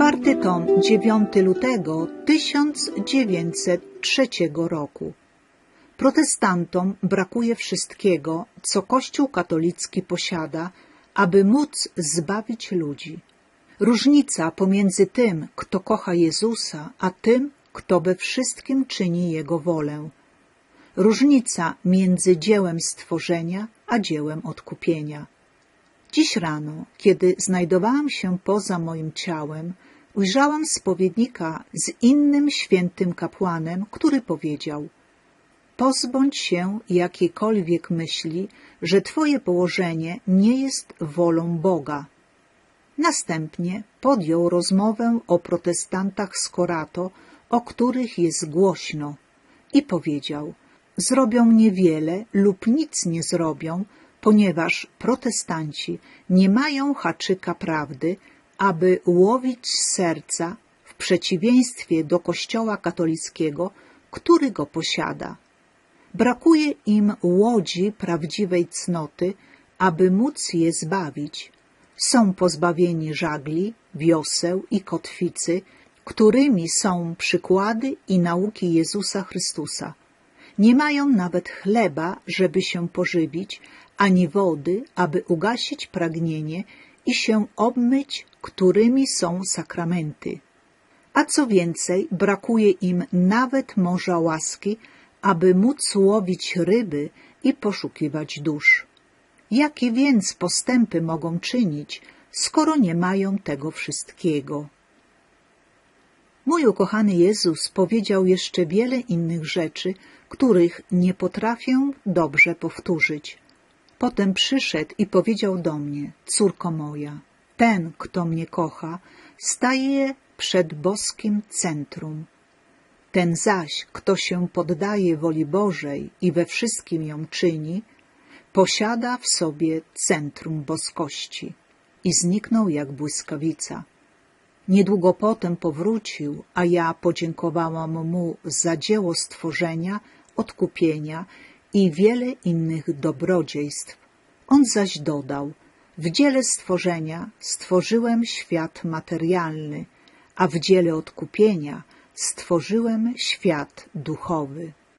Czwarty tom, 9 lutego 1903 roku. Protestantom brakuje wszystkiego, co Kościół katolicki posiada, aby móc zbawić ludzi. Różnica pomiędzy tym, kto kocha Jezusa, a tym, kto we wszystkim czyni Jego wolę. Różnica między dziełem stworzenia a dziełem odkupienia. Dziś rano, kiedy znajdowałam się poza moim ciałem, ujrzałam spowiednika z innym świętym kapłanem, który powiedział Pozbądź się jakiejkolwiek myśli, że Twoje położenie nie jest wolą Boga. Następnie podjął rozmowę o protestantach z Korato, o których jest głośno, i powiedział Zrobią niewiele lub nic nie zrobią, ponieważ protestanci nie mają haczyka prawdy, aby łowić serca w przeciwieństwie do Kościoła katolickiego, który go posiada. Brakuje im łodzi prawdziwej cnoty, aby móc je zbawić. Są pozbawieni żagli, wioseł i kotwicy, którymi są przykłady i nauki Jezusa Chrystusa. Nie mają nawet chleba, żeby się pożywić, ani wody, aby ugasić pragnienie i się obmyć, którymi są sakramenty. A co więcej, brakuje im nawet morza łaski, aby móc łowić ryby i poszukiwać dusz. Jakie więc postępy mogą czynić, skoro nie mają tego wszystkiego? Mój ukochany Jezus powiedział jeszcze wiele innych rzeczy, których nie potrafię dobrze powtórzyć. Potem przyszedł i powiedział do mnie, córko moja, ten, kto mnie kocha, staje przed boskim centrum. Ten zaś, kto się poddaje woli Bożej i we wszystkim ją czyni, posiada w sobie centrum boskości. I zniknął jak błyskawica. Niedługo potem powrócił, a ja podziękowałam mu za dzieło stworzenia, odkupienia i wiele innych dobrodziejstw. On zaś dodał, w dziele stworzenia stworzyłem świat materialny, a w dziele odkupienia stworzyłem świat duchowy.